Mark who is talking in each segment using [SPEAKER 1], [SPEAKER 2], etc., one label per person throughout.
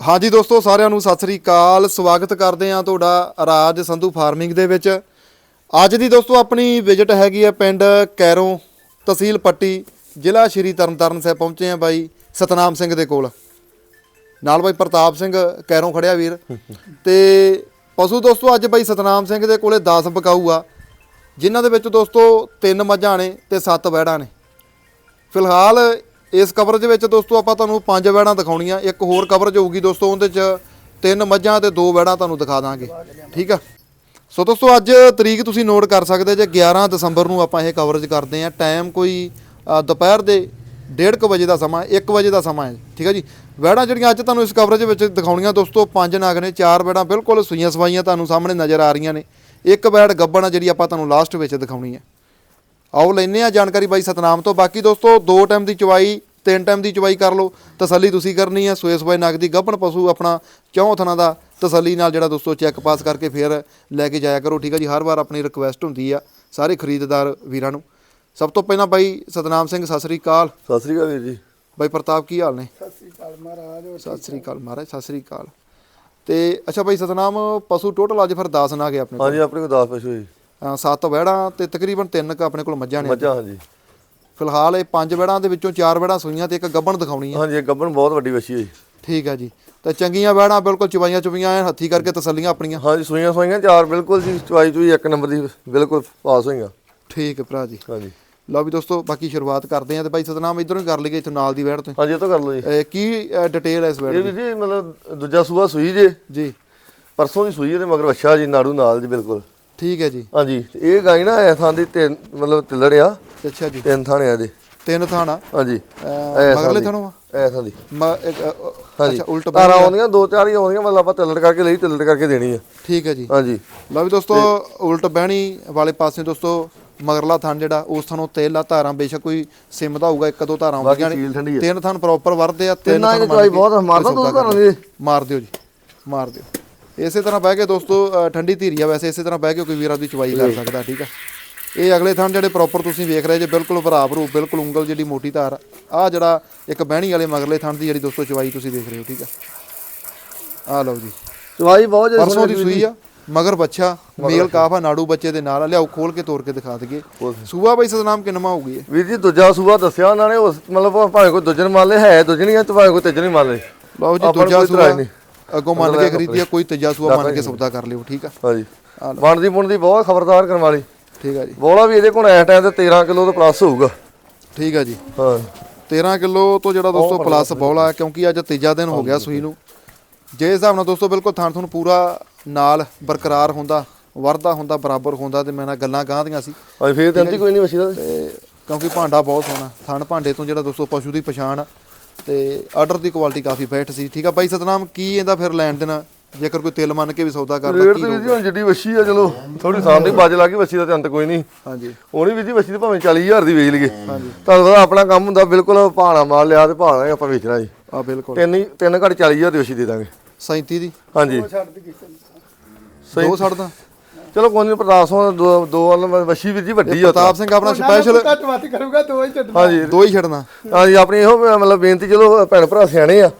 [SPEAKER 1] ਹਾਂਜੀ ਦੋਸਤੋ, ਸਾਰਿਆਂ ਨੂੰ ਸਤਿ ਸ੍ਰੀ ਅਕਾਲ। ਸਵਾਗਤ ਕਰਦੇ ਹਾਂ ਤੁਹਾਡਾ ਰਾਜ ਸੰਧੂ ਫਾਰਮਿੰਗ ਦੇ ਵਿੱਚ। ਅੱਜ ਦੀ ਦੋਸਤੋ, ਆਪਣੀ ਵਿਜ਼ਿਟ ਹੈਗੀ ਆ ਪਿੰਡ ਕੈਰੋਂ ਤਹਿਸੀਲ ਪੱਟੀ, ਜ਼ਿਲ੍ਹਾ ਸ਼੍ਰੀ ਤਰਨਤਾਰਨ ਸਾਹਿਬ ਪਹੁੰਚੇ ਆ ਬਾਈ ਸਤਨਾਮ ਸਿੰਘ ਦੇ ਕੋਲ। ਨਾਲ ਬਾਈ ਪ੍ਰਤਾਪ ਸਿੰਘ ਕੈਰੋਂ ਖੜਿਆ ਵੀਰ। ਤੇ ਪਸ਼ੂ ਦੋਸਤੋ, ਅੱਜ ਬਾਈ ਸਤਨਾਮ ਸਿੰਘ ਦੇ ਕੋਲੇ 10 ਬਕਾਊ ਆ। ਜਿਨ੍ਹਾਂ ਦੇ ਵਿੱਚ ਦੋਸਤੋ, ਤਿੰਨ ਮੱਝਾਂ ਨੇ ਤੇ ਸੱਤ ਵਹਿੜਾਂ ਨੇ। ਫਿਲਹਾਲ ਇਸ ਕਵਰੇਜ ਵਿੱਚ ਦੋਸਤੋ ਆਪਾਂ ਤੁਹਾਨੂੰ ਪੰਜ ਵੈੜਾਂ ਦਿਖਾਉਣੀਆਂ, ਇੱਕ ਹੋਰ ਕਵਰੇਜ ਹੋਊਗੀ ਦੋਸਤੋ ਉਹਦੇ 'ਚ, ਤਿੰਨ ਮੱਝਾਂ ਤੇ ਦੋ ਵੈੜਾਂ ਤੁਹਾਨੂੰ ਦਿਖਾ ਦਾਂਗੇ, ਠੀਕ ਆ? ਸੋ ਦੋਸਤੋ ਅੱਜ ਤਰੀਕ ਤੁਸੀਂ ਨੋਟ ਕਰ ਸਕਦੇ ਜੇ 11 ਦਸੰਬਰ ਨੂੰ ਆਪਾਂ ਇਹ ਕਵਰੇਜ ਕਰਦੇ ਆ ਟਾਈਮ ਕੋਈ ਦੁਪਹਿਰ ਦੇ 1:30 ਵਜੇ ਦਾ ਸਮਾਂ 1 ਵਜੇ ਦਾ ਸਮਾਂ ਹੈ, ਠੀਕ ਹੈ ਜੀ? ਵੈੜਾਂ ਜਿਹੜੀਆਂ ਅੱਜ ਤੁਹਾਨੂੰ ਇਸ ਕਵਰੇਜ ਵਿੱਚ ਦਿਖਾਉਣੀਆਂ ਦੋਸਤੋ, ਪੰਜ ਨਾਗ ਨੇ, ਚਾਰ ਵੈੜਾਂ ਬਿਲਕੁਲ ਸੂਈਆਂ ਸਵਾਈਆਂ ਤੁਹਾਨੂੰ ਸਾਹਮਣੇ ਨਜ਼ਰ ਆ ਰਹੀਆਂ ਨੇ, ਇੱਕ ਵੈੜ ਗੱਬਣ ਆ ਜਿਹੜੀ ਆਪਾਂ ਤੁਹਾਨੂੰ ਲਾਸਟ ਵਿੱਚ ਦਿਖਾਉਣੀ ਹੈ। ਆਓ ਲੈਨੇ ਆ ਜਾਣਕਾਰੀ ਬਾਈ ਸਤਨਾਮ ਤੋਂ। ਬਾਕੀ ਦੋਸਤੋ ਦੋ ਟਾਈਮ ਦੀ ਚਵਾਈ ਤਿੰਨ ਟਾਈਮ ਦੀ ਚਵਾਈ ਕਰ ਲਓ। ਤਸੱਲੀ ਤੁਸੀਂ ਕਰਨੀ ਆ। ਸੋਏ ਸਵਾਈ ਨਗ ਦੀ ਗੱਭਣ ਪਸ਼ੂ ਆਪਣਾ ਚੌਂ ਥਣਾ ਦਾ ਤਸੱਲੀ ਨਾਲ ਜਿਹੜਾ ਦੋਸਤੋ ਚੈੱਕ ਪਾਸ ਕਰਕੇ ਫਿਰ ਲੈ ਕੇ ਜਾਇਆ ਕਰੋ। ਠੀਕ ਆ ਜੀ ਹਰ ਵਾਰ ਆਪਣੀ ਰਿਕੁਐਸਟ ਹੁੰਦੀ ਆ ਸਾਰੇ ਖਰੀਦਦਾਰ ਵੀਰਾਂ ਨੂੰ। ਸਭ ਤੋਂ ਪਹਿਲਾਂ ਬਾਈ ਸਤਨਾਮ ਸਿੰਘ ਸਤਿ ਸ੍ਰੀ ਅਕਾਲ।
[SPEAKER 2] ਸਤਿ ਸ੍ਰੀ ਅਕਾਲ ਵੀਰ ਜੀ।
[SPEAKER 1] ਬਾਈ ਪ੍ਰਤਾਪ ਕੀ ਹਾਲ ਨੇ?
[SPEAKER 3] ਸਤਿ ਸ੍ਰੀ ਅਕਾਲ ਮਹਾਰਾਜ ਹੋਰ
[SPEAKER 1] ਸਤਿ ਸ੍ਰੀ ਅਕਾਲ ਮਹਾਰਾਜ ਸਤਿ ਸ੍ਰੀ ਅਕਾਲ। ਤੇ ਅੱਛਾ ਬਾਈ ਸਤਨਾਮ ਪਸ਼ੂ ਟੋਟਲ ਅੱਜ ਫਿਰ 10 ਨਾ ਗਏ ਆਪਣੇ ਕੋਲ।
[SPEAKER 2] ਹਾਂਜੀ ਆਪਣੇ ਕੋਲ 10 ਪਸ਼ੂ ਜੀ।
[SPEAKER 1] ਸੱਤ ਵਹਿੜਾਂ ਤੇ ਤਕਰੀਬਨ ਤਿੰਨ ਕ ਆਪਣੇ ਕੋਲ ਮੱਝਾਂ ਨੇ
[SPEAKER 2] ਮੱਝਾਂ ਹਾਂਜੀ।
[SPEAKER 1] ਫਿਲਹਾਲ ਇਹ ਪੰਜ ਵੜਾਂ ਦੇ ਵਿੱਚੋਂ ਚਾਰ ਵੜਾਂ ਸੂਈਆਂ ਤੇ ਇੱਕ ਗੱਬਣ ਦਿਖਾਉਣੀ ਹੈ
[SPEAKER 2] ਹਾਂਜੀ ਇਹ ਗੱਬਣ ਬਹੁਤ ਵੱਡੀ ਵਛੀ ਹੈ ਜੀ।
[SPEAKER 1] ਠੀਕ ਹੈ ਜੀ। ਤੇ ਚੰਗੀਆਂ ਵੜਾਂ ਬਿਲਕੁਲ ਚਵਾਈਆਂ ਚੁਵੀਆਂ ਐਨ ਹੱਥੀ ਕਰਕੇ ਤਸੱਲੀਆਂ ਆਪਣੀਆਂ।
[SPEAKER 2] ਹਾਂਜੀ ਸੂਈਆਂ ਸੂਈਆਂ ਚਾਰ ਬਿਲਕੁਲ ਜੀ ਚੁਆਈ ਚੁਈ ਇੱਕ ਨੰਬਰ ਦੀ ਬਿਲਕੁਲ ਪਾਸ ਹੋਈਆਂ।
[SPEAKER 1] ਠੀਕ ਹੈ ਭਰਾ ਜੀ।
[SPEAKER 2] ਹਾਂਜੀ।
[SPEAKER 1] ਲਓ ਵੀ ਦੋਸਤੋ ਬਾਕੀ ਸ਼ੁਰੂਆਤ ਕਰਦੇ ਆਂ ਤੇ ਬਾਈ ਸਤਨਾਮ ਇਧਰੋਂ ਹੀ ਕਰ ਲਈਏ ਇੱਥੋਂ ਨਾਲ ਦੀ ਵੜ ਤੋਂ।
[SPEAKER 2] ਹਾਂਜੀ ਇਹ ਤਾਂ ਕਰ ਲਓ ਜੀ।
[SPEAKER 1] ਇਹ ਕੀ ਡਿਟੇਲ ਹੈ ਇਸ ਵੜ
[SPEAKER 2] ਇਹ
[SPEAKER 1] ਦੀ?
[SPEAKER 2] ਵੀ ਜੀ ਮਤਲਬ ਦੂਜਾ ਸੂਆ ਸੂਈ ਜੇ।
[SPEAKER 1] ਜੀ।
[SPEAKER 2] ਪਰਸੋਂ ਦੀ ਸੂਈ ਇਹਦੇ ਮਗਰ ਵੱਛਾ ਜੀ ਨਾੜੂ ਨਾਲ ਜੀ ਬਿਲਕੁਲ।
[SPEAKER 1] ਠੀਕ ਹੈ ਜੀ।
[SPEAKER 2] ਹਾਂਜੀ ਤੇ ਇਹ ਗਾਈ ਨਾ ਐ ਥਾਂ ਦੀ ਤਿੰਨ ਮਤਲਬ ਤਿੱਲੜ ਆ।
[SPEAKER 1] ਅੱਛਾ ਜੀ।
[SPEAKER 2] ਤਿੰਨ ਥਾਣੇ ਆ ਦੇ
[SPEAKER 1] ਤਿੰਨ ਥਾਣਾ?
[SPEAKER 2] ਹਾਂਜੀ। ਐ ਥਾਂ
[SPEAKER 1] ਮਗਰਲੇ
[SPEAKER 2] ਦੀ।
[SPEAKER 1] ਥਾਣੋਂ ਆ?
[SPEAKER 2] ਐ ਥਾਂ ਦੀ।
[SPEAKER 1] ਮ- ਇੱਕ, ਅ, ਅ,
[SPEAKER 2] ਹਾਂਜੀ।
[SPEAKER 1] ਅੱਛਾ ਉਲਟ
[SPEAKER 2] ਤਾਰਾਂ ਆਉਂਦੀਆਂ ਦੋ ਚਾਰ ਹੀ ਆਉਂਦੀਆਂ ਮਤਲਬ ਆਪਾਂ ਤਿੱਲੜ ਕਰਕੇ ਲਈ ਤਿੱਲੜ ਕਰਕੇ ਦੇਣੀ ਆ।
[SPEAKER 1] ਠੀਕ ਹੈ ਜੀ।
[SPEAKER 2] ਹਾਂਜੀ।
[SPEAKER 1] ਲਓ ਵੀ ਦੋਸਤੋ ਉਲਟ ਬਹਿਣੀ ਵਾਲੇ ਪਾਸੇ ਦੋਸਤੋ ਮਗਰਲਾ ਥਣ ਜਿਹੜਾ ਉਸ ਥਣੋਂ ਤੇਲਾ ਧਾਰਾਂ ਬੇਸ਼ੱਕ ਕੋਈ ਸਿਮ ਦਾ ਹੋਊਗਾ ਇੱਕ ਦੋ ਧਾਰਾਂ
[SPEAKER 2] ਬਾਕੀ
[SPEAKER 1] ਆਉਂਦੀਆਂ
[SPEAKER 2] ਸੀਲ ਠੰਡੀ ਆ।
[SPEAKER 1] ਤਿੰਨ ਥਣ ਪ੍ਰੋਪਰ ਵਰਦੇ ਆ ਤਿੰਨ
[SPEAKER 2] ਤਿੰਨਾਂ ਦੀ ਚਵਾਈ ਬਹੁਤ ਮਾਰਦਾ ਘਰਾਂ। ਦੀ
[SPEAKER 1] ਮਾਰ ਦਿਓ ਜੀ ਮਾਰ ਦਿਓ। ਇਸੇ ਤਰ੍ਹਾਂ ਬਹਿ ਕੇ ਦੋਸਤੋ ਠੰਡੀ ਧੀਰੀ ਆ ਵੈਸੇ ਇਸੇ ਤਰ੍ਹਾਂ ਬਹਿ ਕੇ ਕੋਈ ਵੀਰਾਂ ਦੀ ਚਵਾਈ ਕਰ ਸਕਦਾ ਠੀਕ ਆ। ਇਹ ਅਗਲੇ ਥਣ ਜਿਹੜੇ ਪ੍ਰੋਪਰ ਤੁਸੀਂ ਵੇਖ ਰਹੇ ਜੇ ਬਿਲਕੁਲ ਬਰਾਬਰ ਹੋ ਬਿਲਕੁਲ ਉਂਗਲ ਜਿਹੜੀ ਮੋਟੀ ਧਾਰ ਆ ਜਿਹੜਾ ਇੱਕ ਬਹਿਣੀ ਵਾਲੇ ਮਗਰਲੇ ਥਣ ਦੀ ਜਿਹੜੀ ਦੋਸਤੋ ਚਵਾਈ ਤੁਸੀਂ ਦੇਖ ਰਹੇ ਹੋ ਠੀਕ ਆ। ਆ ਲਓ ਜੀ।
[SPEAKER 2] ਚਵਾਈ ਬਹੁਤ ਜ਼ਿਆਦਾ
[SPEAKER 1] ਪਰਸੋਂ ਦੀ ਸੂਈ ਆ ਮਗਰ ਬੱਚਾ ਮੇਲ ਕਾਫਾ ਨਾੜੂ ਬੱਚੇ ਦੇ ਨਾਲ। ਲਿਆਓ ਖੋਲ ਕੇ ਤੋੜ ਕੇ ਦਿਖਾ ਦਈਏ। ਸੂਆ ਬਾਈ ਸਤਨਾਮ ਕਿੰਨਵਾ ਹੋਊਗੀ ਇਹ
[SPEAKER 2] ਵੀਰ ਜੀ ਦੂਜਾ ਸੂਆ ਦੱਸਿਆ ਉਹਨਾਂ ਨੇ ਉਸ ਮਤਲਬ ਭਾਵੇਂ ਕੋਈ ਦੂਜੇ ਨੂੰ ਮੰਨ ਲੇ ਹੈ ਦੂਜੇ ਨਹੀਂ ਆ ਤੇ ਭਾਵੇਂ ਕੋਈ ਤੀਜੇ ਨਹੀਂ ਮੰਨ ਲੇ
[SPEAKER 1] ਲਓ ਜੀ ਦੂਜਾ ਸੂਆ। ਅੱਗੋਂ ਮੰਨ ਕੇ ਖਰੀਦੀ ਆ ਕੋਈ ਤੀਜਾ ਸੂਆ ਮੰਨ ਕੇ ਸੌਦਾ ਕਰ ਲਿਓ ਠੀਕ ਆ?
[SPEAKER 2] ਹਾਂਜੀ। ਬਣਦੀ ਬਣਦੀ ਬਹੁਤ ਖਬਰਦਾਰ ਕਰਨ ਵਾਲੀ।
[SPEAKER 1] ਠੀਕ ਆ ਜੀ।
[SPEAKER 2] ਬੋਲਾ ਵੀ ਇਹਦੇ ਕੋਲ ਐ ਟਾਈਮ ਤੇ 13 ਕਿਲੋ ਤੋਂ ਪਲੱਸ ਹੋਊਗਾ।
[SPEAKER 1] ਠੀਕ ਆ ਜੀ।
[SPEAKER 2] ਹਾਂ।
[SPEAKER 1] 13 ਕਿਲੋ ਤੋਂ ਜਿਹੜਾ ਦੋਸਤੋ ਪਲੱਸ ਬੌਲਾ ਕਿਉਂਕਿ ਅੱਜ ਤੀਜਾ ਦਿਨ ਹੋ ਗਿਆ ਸੂਈ ਨੂੰ। ਜੇ ਹਿਸਾਬ ਨਾਲ ਦੋਸਤੋ ਬਿਲਕੁਲ ਥਣ ਤੁਹਾਨੂੰ ਪੂਰਾ ਨਾਲ ਬਰਕਰਾਰ ਹੁੰਦਾ ਵਰਦਾ ਹੁੰਦਾ ਬਰਾਬਰ ਹੁੰਦਾ ਤੇ ਮੈਂ ਨਾਲ ਗੱਲਾਂ ਗਾਂ ਦੀਆਂ ਸੀ।
[SPEAKER 2] ਹਾਂਜੀ ਫੇਰ ਦਿੰਦੀ ਕੋਈ ਨਹੀਂ ਵਸੀ ਦਾ
[SPEAKER 1] ਤੇ ਕਿਉਂਕਿ ਭਾਂਡਾ ਬਹੁਤ ਸੋਹਣਾ ਥਣ ਭਾਂਡੇ ਤੋਂ ਜਿਹੜਾ ਦੋਸਤੋ ਪਸ਼ੂ ਦੀ ਪਛਾਣ ਆ ਤੇ ਆਰਡਰ ਦੀ ਕੁਆਲਿਟੀ ਕਾਫੀ ਬੈਠ ਸੀ। ਠੀਕ ਆ ਬਾਈ ਸਤਨਾਮ ਕੀ ਇਹਦਾ ਫਿਰ ਲੈਣ ਦੇਣਾ? ਜੇਕਰ ਕੋਈ ਤਿਲ ਮੰਨ ਕੇ ਵੀ ਸੌਦਾ ਕਰਦਾ
[SPEAKER 2] ਰੇਟ
[SPEAKER 1] ਕੀ
[SPEAKER 2] ਤੇ ਵੀਰ ਜੀ ਹੁਣ ਜਿੱਡੀ ਵਸੀ ਆ ਚਲੋ ਥੋੜੀ ਸਾਹਮਣੇ ਬਾਜ ਲੱਗੀ ਵਸੀ ਦਾ ਤੇ ਅੰਤ ਕੋਈ ਨਹੀਂ।
[SPEAKER 1] ਹਾਂਜੀ।
[SPEAKER 2] ਉਹਨੇ ਵੀਰ ਜੀ ਵਸੀ ਤੇ ਭਾਵੇਂ 40000 ਦੀ ਵੇਚ ਲਈਏ। ਤੁਹਾਨੂੰ ਪਤਾ ਆਪਣਾ ਕੰਮ ਹੁੰਦਾ ਬਿਲਕੁਲ ਭਾਣਾ ਮਾਲ ਲਿਆ ਤੇ ਭਾਣਾ ਹੀ ਆਪਾਂ ਵੇਚਣਾ ਜੀ
[SPEAKER 1] ਆ ਬਿਲਕੁਲ।
[SPEAKER 2] ਤਿੰਨ ਹੀ ਤਿੰਨ ਘੱਟ 40000 ਦੀ ਵਸੀ ਦੇ ਦਾਂਗੇ।
[SPEAKER 1] 37 ਦੀ?
[SPEAKER 2] ਹਾਂਜੀ।
[SPEAKER 3] ਛੱਡ ਦੀ ਨੂੰ।
[SPEAKER 1] ਦੋ? ਛੱਡਦਾ
[SPEAKER 2] ਚਲੋ ਕੋਈ ਨਹੀਂ ਪ੍ਰਤਾਪ ਸਿੰਘ ਦੋ ਦੋ ਵਾਲ ਵਸੀ ਵੀਰ ਜੀ ਵੱਡੀ ਆ
[SPEAKER 1] ਪ੍ਰਤਾਪ ਸਿੰਘ ਆਪਣਾ ਸਪੈਸ਼ਲ
[SPEAKER 3] ਘੱਟ ਵੱਧ ਕਰੂਗਾ ਦੋ ਹੀ ਛੱਡਣਾ।
[SPEAKER 2] ਹਾਂਜੀ।
[SPEAKER 1] ਦੋ ਹੀ ਛੱਡਣਾ।
[SPEAKER 2] ਹਾਂਜੀ ਆਪਣੀ ਇਹੋ ਮਤਲਬ ਬੇਨਤੀ ਚਲੋ ਭੈਣ ਭਰਾ ਸਿਆਣੇ ਆ।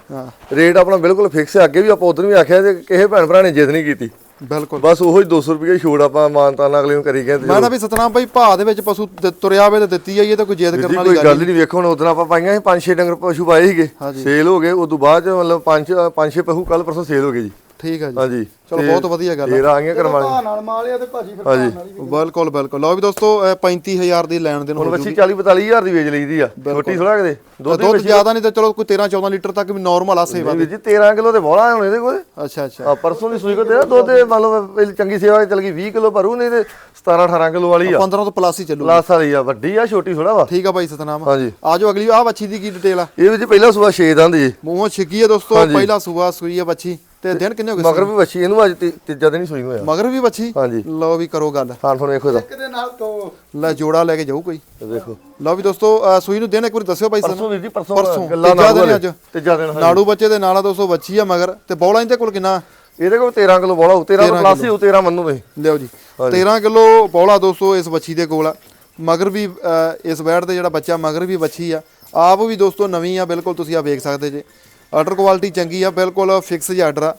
[SPEAKER 2] ਰੇਟ ਆਪਣਾ ਬਿਲਕੁਲ ਫਿਕਸ ਹੈ ਅੱਗੇ ਵੀ ਆਪਾਂ ਉਧਰ ਵੀ ਆਖਿਆ ਜੇ ਕਿਸੇ ਭੈਣ ਭਰਾ ਨੇ ਜਿੱਦ ਨਹੀਂ ਕੀਤੀ।
[SPEAKER 1] ਬਿਲਕੁਲ।
[SPEAKER 2] ਬਸ ਉਹੋ ਹੀ 200 ਰੁਪਏ ਛੋੜ ਆਪਾਂ ਮਾਨਤਾ ਨਾਲ ਅਗਲੇ ਨੂੰ ਕਰੀ ਗਏ ਤੇ
[SPEAKER 1] ਮੈਂ ਨਾ ਵੀ ਸਤਨਾਮ ਭਾਈ ਭਾਅ ਦੇ ਵਿੱਚ ਪਸ਼ੂ ਤੁਰਿਆ ਹੋਵੇ ਤੇ ਦਿੱਤੀ ਜਾਈਏ ਤਾਂ ਕੋਈ ਜਿੱਦ ਕਰਨ ਵਾਲੀ ਗੱਲ
[SPEAKER 2] ਨਹੀਂ। ਵੇਖੋ ਹੁਣ ਉਧਰ ਆਪਾਂ ਪਾਈਆਂ ਸੀ ਪੰਜ ਛੇ ਡੰਗਰ ਪਸ਼ੂ ਪਾਏ ਸੀਗੇ। ਸੇਲ ਹੋ ਗਏ ਉਦੋਂ ਬਾਅਦ ਚ ਮਤਲਬ ਪੰਜ ਪੰਜ ਛੇ ਪਸ਼ੂ ਕੱਲ ਪਰਸੋਂ ਸੇਲ ਹੋ ਗਏ ਜੀ।
[SPEAKER 1] ਠੀਕ ਹੈ ਜੀ।
[SPEAKER 2] ਹਾਂਜੀ।
[SPEAKER 1] ਚਲੋ ਬਹੁਤ ਵਧੀਆ ਗੱਲ ਹੈ
[SPEAKER 2] ਫੇਰ ਆ ਗਈਆਂ ਕਰਵਾ
[SPEAKER 3] ਭਾਅ ਨਾਲ ਮਾਲ ਆ ਤੇ ਭਾਜੀ ਫਿਰ ਭਾਅ ਨਾਲ ਹੀ
[SPEAKER 1] ਬਿਲਕੁਲ ਬਿਲਕੁਲ। ਲਓ ਵੀ ਦੋਸਤੋ ਇਹ 35000 ਦੀ ਲੈਣ ਦੇਣ
[SPEAKER 2] ਹੁਣ ਬੱਚੀ 40 42000 ਦੀ ਵੇਚ ਲਈਦੀ ਆ। ਛੋਟੀ ਥੋੜਾ ਕਿਤੇ। ਦੁੱਧ
[SPEAKER 1] ਜ਼ਿਆਦਾ ਨਹੀਂ ਤਾਂ ਚਲੋ ਕੋਈ 13 14 ਲੀਟਰ ਤੱਕ ਵੀ ਨਾਰਮਲ ਆ ਸੇਵਾ
[SPEAKER 2] ਵੀਰ ਜੀ 13 ਕਿਲੋ ਤੇ ਬੋਲਾ ਹੁਣ ਇਹਦੇ ਕੋਲ
[SPEAKER 1] ਅੱਛਾ ਅੱਛਾ।
[SPEAKER 2] ਆ ਪਰਸੋਂ ਦੀ ਸੂਈ ਕੋ ਤੇਰਾ ਦੁੱਧ ਇਹ ਮੰਨ ਲਓ ਪਹਿਲੀ ਚੰਗੀ ਸੇਵਾ ਚੱਲ ਗਈ 20 ਕਿਲੋ ਭਰੂ ਨਹੀਂ ਤੇ 17 18 ਕਿਲੋ ਵਾਲੀ ਆ।
[SPEAKER 1] 15 ਤੋਂ ਪਲੱਸ ਹੀ ਚੱਲੂ
[SPEAKER 2] ਪਲੱਸ ਵਾਲੀ ਆ ਵੱਡੀ ਆ ਛੋਟੀ ਥੋੜਾ ਵਾ।
[SPEAKER 1] ਠੀਕ ਆ ਭਾਈ ਸਤਨਾਮ।
[SPEAKER 2] ਹਾਂਜੀ।
[SPEAKER 1] ਆਜੋ ਅਗਲੀ ਆਹ ਬੱਚੀ ਦੀ ਕੀ ਡਿਟੇਲ ਆ?
[SPEAKER 2] ਇਹ ਵਿੱਚ ਪਹਿਲਾ ਸੂਆ 6 ਦੰਦ ਜੀ।
[SPEAKER 1] ਮੂੰਹੋਂ ਛਿੱਗੀ ਹੈ ਦੋਸਤੋ ਪਹਿਲਾ ਸੂਆ ਸੂਈ ਹੈ ਬੱਚੀ ਤੇ ਦਿਨ ਕਿੰਨੇ ਹੋ ਗਏ
[SPEAKER 2] ਮਗਰ ਵੀ ਵੱਛੀ ਇਹਨੂੰ ਅੱਜ ਤੀ- ਤੀਜਾ ਦਿਨ ਹੀ ਸੂਈ ਹੋਇਆ।
[SPEAKER 1] ਮਗਰ ਵੀ ਬੱਚੀ
[SPEAKER 2] ਹਾਂਜੀ।
[SPEAKER 1] ਲਓ ਵੀ ਕਰੋ ਗੱਲ।
[SPEAKER 2] ਹਾਂ ਤੁਹਾਨੂੰ ਵੇਖੋ ਇਹਦਾ।
[SPEAKER 3] ਇੱਕ ਦੇ ਨਾਲ ਤੋਂ
[SPEAKER 1] ਲੈ ਜੋੜਾ ਲੈ ਕੇ ਜਾਊ ਕੋਈ।
[SPEAKER 2] ਇਹ ਦੇਖੋ
[SPEAKER 1] ਲਓ ਵੀ ਦੋਸਤੋ ਅਹ ਸੂਈ ਨੂੰ ਦਿਨ ਇੱਕ ਵਾਰੀ ਦੱਸਿਓ ਭਾਈ ਸਾਨੂੰ।
[SPEAKER 2] ਪਰਸੋਂ ਵੀਰ ਜੀ ਪਰਸੋਂ।
[SPEAKER 1] ਪਰਸੋਂ,
[SPEAKER 2] ਗੱਲਾਂ
[SPEAKER 1] ਤੀਜਾ
[SPEAKER 2] ਨਾਲ
[SPEAKER 1] ਦਿਨ ਅੱਜ।
[SPEAKER 2] ਤੀਜਾ ਦਿਨ ਹਾਂਜੀ।
[SPEAKER 1] ਨਾੜੂ ਬੱਚੇ ਦੇ ਨਾਲ ਆ ਦੋਸਤੋ ਬੱਚੀ ਆ ਮਗਰ। ਤੇ ਬੌਲਾ ਇਹਦੇ ਕੋਲ ਕਿੰਨਾ?
[SPEAKER 2] ਇਹਦੇ ਕੋਲ 13 ਕਿਲੋ ਬੋਲਾ 13 ਤੋਂ ਪਲੱਸ ਹੀ ਹੋਊ, 13 ਮੰਨੂ ਤੁਸੀਂ।
[SPEAKER 1] ਲਿਓ ਜੀ। 13 ਕਿਲੋ ਬੌਲਾ ਦੋਸਤੋ ਇਸ ਬੱਚੀ ਦੇ ਕੋਲ ਆ। ਮਗਰ ਵੀ ਅਹ, ਇਸ ਵੈੜ ਦੇ ਜਿਹੜਾ ਬੱਚਾ ਮਗਰ ਵੀ ਬੱਚੀ ਆ। ਆਪ ਵੀ ਦੋਸਤੋ ਨਵੀਂ ਆ ਬਿਲਕੁਲ ਤੁਸੀਂ ਆ ਵੇਖ ਸਕਦੇ ਜੇ। ਆਰਡਰ ਕੁਆਲਿਟੀ ਚੰਗੀ ਆ ਬਿਲਕੁਲ ਫਿਕਸ ਜਿਹਾ ਆਰਡਰ ਆ।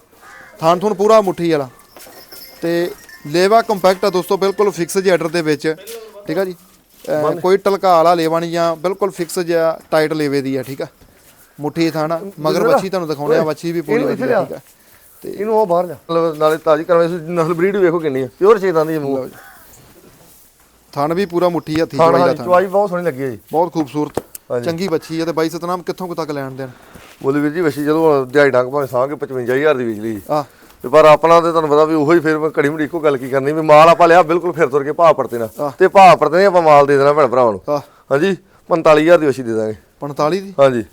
[SPEAKER 1] ਥਾਣ ਥੁਣ ਪੂਰਾ ਮੁੱਠੀ ਵਾਲਾ। ਤੇ ਲੇਵਾ ਕੰਪੈਕਟ ਆ ਦੋਸਤੋ ਬਿਲਕੁਲ ਫਿਕਸ ਜਿਹਾ ਆਰਡਰ ਦੇ ਵਿੱਚ। ਠੀਕ ਆ ਜੀ? ਕੋਈ ਟਲਕਾ ਵਾਲਾ ਲੇਵਾ ਨਹੀਂ ਜਾਂ ਬਿਲਕੁਲ ਫਿਕਸ ਜਿਹਾ ਟਾਈਟ ਲੇਵੇ ਦੀ ਆ ਠੀਕ ਆ? ਮੁੱਠੀ ਥਾਣਾ ਮਗਰ ਬੱਚੀ ਤੁਹਾਨੂੰ ਦਿਖਾਉਣੇ ਆ ਬੱਚੀ ਵੀ ਪੂਰੀ ਵਧੀਆ। ਠੀਕ ਆ?
[SPEAKER 2] ਤੇ ਇਹਨੂੰ ਉਹ ਬਾਹਰ ਜਾ ਨਾਲੇ ਤਾਜੀ ਕਰਵੇਂ ਨਸਲ ਬਰੀਡ ਵੇਖੋ ਕਿੰਨੀ ਆ। ਪਿਓਰ ਚੇਤਾਂ ਦੀ ਮੂੰਹ।
[SPEAKER 1] ਥਣ ਵੀ ਪੂਰਾ ਮੁੱਠੀ ਹੱਥੀ
[SPEAKER 2] ਖਾਣ
[SPEAKER 1] ਚਵਾਈ ਦਾ ਥਣ
[SPEAKER 2] ਚਵਾਈ ਬਹੁਤ ਸੋਹਣੀ ਲੱਗੀ ਹੈ ਜੀ।
[SPEAKER 1] ਬਹੁਤ ਖੂਬਸੂਰਤ। ਚੰਗੀ ਬੱਚੀ ਆ ਤੇ ਬਾਈ ਸਤਨਾਮ ਕਿੱਥੋਂ ਕੁ ਤੱਕ ਲੈਣ ਦੇਣ?
[SPEAKER 2] ਮੁੱਲ ਵੀਰ ਜੀ ਵਸ਼ੀ ਜਦੋਂ ਦਿਹਾੜੀ ਡੰਗ ਭਾਵੇਂ ਕੇ 55000 ਦੀ ਵੇਚ ਲਈ
[SPEAKER 1] ਆ
[SPEAKER 2] ਤੇ ਪਰ ਆਪਣਾ ਤੇ ਤੁਹਾਨੂੰ ਪਤਾ ਵੀ ਉਹੀ ਫਿਰ ਮੈਂ ਘੜੀ ਮੁੜੀ ਇੱਕੋ ਗੱਲ ਕੀ ਕਰਨੀ ਵੀ ਮਾਲ ਆਪਾਂ ਲਿਆ ਬਿਲਕੁਲ ਫਿਰ ਤੁਰ ਕੇ ਭਾਅ ਪਰਤੇ ਨਾ। ਤੇ ਭਾਅ ਪਰਤੇ ਆਪਾਂ ਮਾਲ ਦੇ ਦੇਣਾ ਭੈਣ ਭਰਾਵਾਂ ਨੂੰ। ਹਾਂਜੀ 45000 ਦੀ ਵਸ਼ੀ ਦੇ ਦਾਂਗੇ।
[SPEAKER 1] 45 ਦੀ?
[SPEAKER 2] ਹਾਂਜੀ।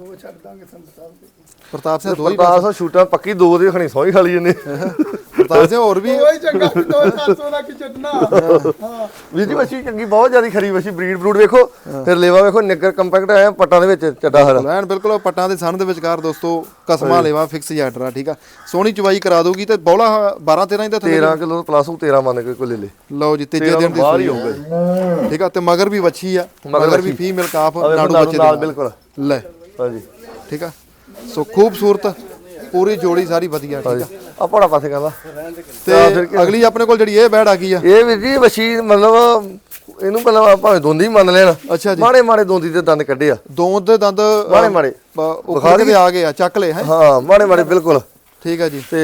[SPEAKER 3] ਦੋ ਛੱਡ ਦਾਂਗੇ ਸੰਤ ਸਾਹਿਬ ਦੇ।
[SPEAKER 1] ਪ੍ਰਤਾਪ ਸਿੰਘ ਦੋ ਹੀ
[SPEAKER 2] ਪ੍ਰਤਾਪ ਸ਼ੂਟਾਂ ਪੱਕੀ ਦੋ ਦੇ ਖਣੀ ਸੌਂ ਹੀ ਖਾਲੀ ਜੰਨੇ।
[SPEAKER 1] ਪ੍ਰਤਾਪ ਸਿੰਘ ਹੋਰ ਵੀ
[SPEAKER 3] ਕੋਈ ਚੰਗਾ ਦੋ 700 ਦਾ ਕੀ ਹਾਂ।
[SPEAKER 2] ਵੀਰ ਜੀ ਵਸ਼ੀ ਚੰਗੀ ਬਹੁਤ ਜ਼ਿਆਦਾ ਖਰੀ ਵਸ਼ੀ ਬਰੀਡ ਬਰੂਡ ਵੇਖੋ ਫਿਰ ਲੇਵਾ ਵੇਖੋ ਨਿੱਗਰ ਕੰਪੈਕਟ ਆਇਆ ਪੱਟਾਂ ਦੇ ਵਿੱਚ ਚੱਡਾ ਹਰਾ।
[SPEAKER 1] ਲੈਣ ਬਿਲਕੁਲ ਪੱਟਾਂ ਦੇ ਸਣ ਦੇ ਵਿਚਕਾਰ ਦੋਸਤੋ ਕਸਮਾ ਲੇਵਾ ਫਿਕਸ ਜਾਟਰ ਆ ਠੀਕ ਆ। ਸੋਹਣੀ ਚਵਾਈ ਕਰਾ ਦੋਗੀ ਤੇ ਬੌਲਾ 12 13 ਇੰਚ ਦਾ ਥੱਲੇ
[SPEAKER 2] 13 ਕਿਲੋ ਪਲੱਸ ਉਹ 13 ਮੰਨ ਕੇ ਕੋਈ ਲੈ ਲੇ।
[SPEAKER 1] ਲਓ ਜੀ ਤੀਜੇ
[SPEAKER 2] 13
[SPEAKER 1] ਦਿਨ ਦੀ
[SPEAKER 2] ਬਾਹਰ ਹੀ। ਹੋਊਗਾ
[SPEAKER 1] ਠੀਕ ਆ ਤੇ ਮਗਰ ਵੀ ਵੱਛੀ ਆ
[SPEAKER 2] ਮਗਰ
[SPEAKER 1] ਵੀ। ਫੀਮੇਲ ਕਾਫ ਨਾੜੂ ਬੱਚੇ
[SPEAKER 2] ਨਾਲ
[SPEAKER 1] ਦੇ।
[SPEAKER 2] ਬਿਲਕੁਲ।
[SPEAKER 1] ਲੈ।
[SPEAKER 2] ਹਾਂਜੀ
[SPEAKER 1] ਠੀਕ ਆ? ਸੋ ਖੂਬਸੂਰਤ ਪੂਰੀ ਜੋੜੀ ਸਾਰੀ ਵਧੀਆ ਠੀਕ ਆ?
[SPEAKER 2] ਆ ਪੜਾ ਪਾਸੇ ਕਹਿੰਦਾ
[SPEAKER 1] ਤੇ ਅਗਲੀ ਆਪਣੇ ਕੋਲ ਜਿਹੜੀ ਇਹ ਬੈੜ ਆ ਗਈ ਆ?
[SPEAKER 2] ਇਹ ਵੀਰ ਜੀ ਵਸ਼ੀ ਮਤਲਬ ਇਹਨੂੰ ਪਹਿਲਾਂ ਭਾਵੇਂ ਦੋਂਦੀ ਮੰਨ ਲੈਣ।
[SPEAKER 1] ਅੱਛਾ ਜੀ।
[SPEAKER 2] ਮਾੜੇ ਮਾੜੇ ਦੋਂਦੀ ਦੇ ਦੰਦ ਕੱਢੇ ਆ।
[SPEAKER 1] ਦੋਂਦ ਦੇ ਦੰਦ
[SPEAKER 2] ਮਾੜੇ ਮਾੜੇ।
[SPEAKER 1] ਉਖਾੜ ਕੇ ਆ ਗਏ ਆ ਚੱਕ ਲਏ ਹੈ?
[SPEAKER 2] ਹਾਂ ਮਾੜੇ ਮਾੜੇ ਬਿਲਕੁਲ।
[SPEAKER 1] ਠੀਕ ਆ ਜੀ।
[SPEAKER 2] ਤੇ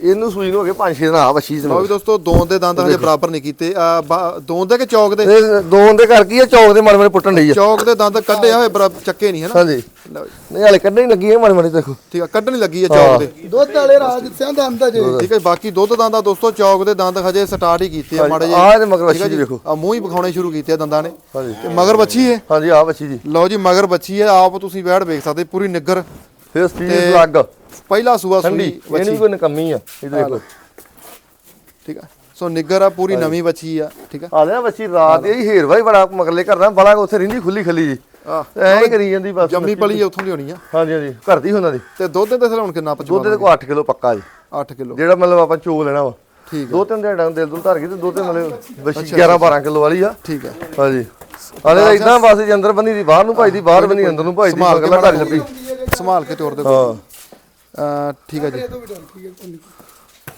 [SPEAKER 2] ਇਹਨੂੰ ਸੂਈ ਨੂੰ ਹੋ ਗਏ 5-6 ਦਿਨ ਆ ਵਸ਼ੀ
[SPEAKER 1] ਲਓ ਵੀ ਦੋਸਤੋ ਦੋਂਦ ਦੇ ਦੰਦ ਹਜੇ ਬਰਾਬਰ ਨਹੀਂ ਕੀਤੇ। ਆ ਦੋਂਦ ਦੇ ਕਿ ਚੌਕ ਦੇ?
[SPEAKER 2] ਇਹ ਦੋਨ ਦੇ ਕਰ ਕੀ ਆ ਚੌਕ ਦੇ ਮਾੜੇ ਮਾੜੇ ਪੁੱਟਣ ਡਈ ਆ।
[SPEAKER 1] ਚੌਕ ਦੇ ਦੰਦ ਕੱਢੇ ਹੋਏ ਬਰਾਬਰ ਚੱਕੇ ਨਹੀਂ ਹੈ ਨਾ
[SPEAKER 2] ਹਾਂਜੀ।
[SPEAKER 1] ਲਓ ਜੀ।
[SPEAKER 2] ਨਹੀਂ ਹਾਲੇ ਕੱਢਣ ਹੀ ਲੱਗੀ ਆ ਮਾੜੇ ਮਾੜੇ ਦੇਖੋ।
[SPEAKER 1] ਠੀਕ ਆ ਕੱਢਣੀ ਲੱਗੀ ਆ ਚੌਕ ਦੇ।
[SPEAKER 3] ਦੁੱਧ ਵਾਲੇ ਰਾਜ ਸਿਆਂ ਦਾ ਅੰਦਾ ਜੇ
[SPEAKER 1] ਠੀਕ ਹੈ ਬਾਕੀ ਦੁੱਧ ਦੰਦ ਆ ਦੋਸਤੋ ਚੌਕ ਦੇ ਦੰਦ ਹਜੇ ਸਟਾਰਟ ਹੀ ਕੀਤੇ ਆ ਮਾੜੇ
[SPEAKER 2] ਆ ਇਹਦੇ ਮਗਰ ਜੀ ਵੇਖੋ
[SPEAKER 1] ਆ ਮੂੰਹ ਹੀ ਵਿਖਾਉਣੇ ਸ਼ੁਰੂ ਕੀਤੇ ਆ ਦੰਦਾਂ ਨੇ।
[SPEAKER 2] ਹਾਂਜੀ।
[SPEAKER 1] ਤੇ ਮਗਰ ਬੱਚੀ ਹੈ?
[SPEAKER 2] ਹਾਂਜੀ ਆ ਵਸ਼ੀ ਜੀ।
[SPEAKER 1] ਲਓ ਜੀ ਮਗਰ ਬੱਚੀ ਹੈ ਆਪ ਤੁਸੀਂ ਵੈੜ ਵੇਖ ਸਕਦੇ ਪੂਰੀ ਨਿੱਗਰ।
[SPEAKER 2] ਫਿਰ ਸਟੀਲ ਲੱਗ
[SPEAKER 1] ਪਹਿਲਾ ਸੂਆ
[SPEAKER 2] ਠੰਡੀ
[SPEAKER 1] ਸੂਈ
[SPEAKER 2] ਇਹ ਨਹੀਂ
[SPEAKER 1] ਬੱਚੀ
[SPEAKER 2] ਕੋਈ ਨਕਮੀ ਆ ਇਹ ਦੇਖੋ।
[SPEAKER 1] ਠੀਕ ਆ। ਸੋ ਨਿੱਗਰ ਆ ਪੂਰੀ ਨਵੀਂ ਬੱਚੀ ਆ ਠੀਕ ਆ।
[SPEAKER 2] ਆ ਲੈ ਵਸ਼ੀ ਰਾਤ ਇਹ ਹੇਰਵਾ ਹੀ ਬੜਾ ਮਗਰਲੇ ਕਰਦਾ ਬੜਾ ਉੱਥੇ ਰਹਿੰਦੀ ਖੁੱਲੀ ਖੱਲੀ ਜੀ।
[SPEAKER 1] ਆ
[SPEAKER 2] ਐਂ ਕਰੀ ਜਾਂਦੀ ਬਸ
[SPEAKER 1] ਜੰਮੀ ਪਲੀ ਉੱਥੋਂ ਦੀ ਹੋਣੀ ਆ।
[SPEAKER 2] ਹਾਂਜੀ ਹਾਂਜੀ ਘਰ ਦੀ ਉਹਨਾਂ ਦੀ।
[SPEAKER 1] ਤੇ ਦੁੱਧ ਦੇ ਥਲਾਉਣ ਕਿੰਨਾ
[SPEAKER 2] ਦੁੱਧ
[SPEAKER 1] ਪਚਵਾ
[SPEAKER 2] ਦੇ ਕੋ 8 ਕਿਲੋ ਪੱਕਾ ਜੀ।
[SPEAKER 1] 8 ਕਿਲੋ।
[SPEAKER 2] ਜਿਹੜਾ ਮਤਲਬ ਆਪਾਂ ਚੋ ਲੈਣਾ ਵਾ।
[SPEAKER 1] ਠੀਕ
[SPEAKER 2] ਦੋ ਤਿੰਨ ਦਿਨ ਦਿਲ ਦੁਲ ਧਰ ਗਈ ਤੇ ਦੋ ਤਿੰਨ ਮਤਲਬ ਵਸ਼ੀ 11 12 ਕਿਲੋ ਵਾਲੀ ਆ।
[SPEAKER 1] ਠੀਕ ਹੈ
[SPEAKER 2] ਹਾਂਜੀ। ਹਾਲੇ ਇਦਾਂ ਬਸ ਜੀ ਅੰਦਰ ਬੰਨੀ ਦੀ ਬਾਹਰ ਨੂੰ ਭਾਈ ਦੀ ਬਾਹਰ ਬੰਨੀ ਅੰਦਰ ਨੂੰ ਭਾਈ ਦੀ
[SPEAKER 1] ਸੰਭਾਲ ਕੇ
[SPEAKER 2] ਅਗਲਾ ਘਰ ਲੱਭੀ।
[SPEAKER 1] ਸੰਭਾਲ ਕੇ ਤੋਰ ਦੇ
[SPEAKER 2] ਹਾਂ।
[SPEAKER 1] ਠੀਕ ਹੈ ਜੀ।
[SPEAKER 3] ਤੋਂ ਵੀ ਡਰ ਠੀਕ ਹੈ ਕੋਈ ਨਹੀਂ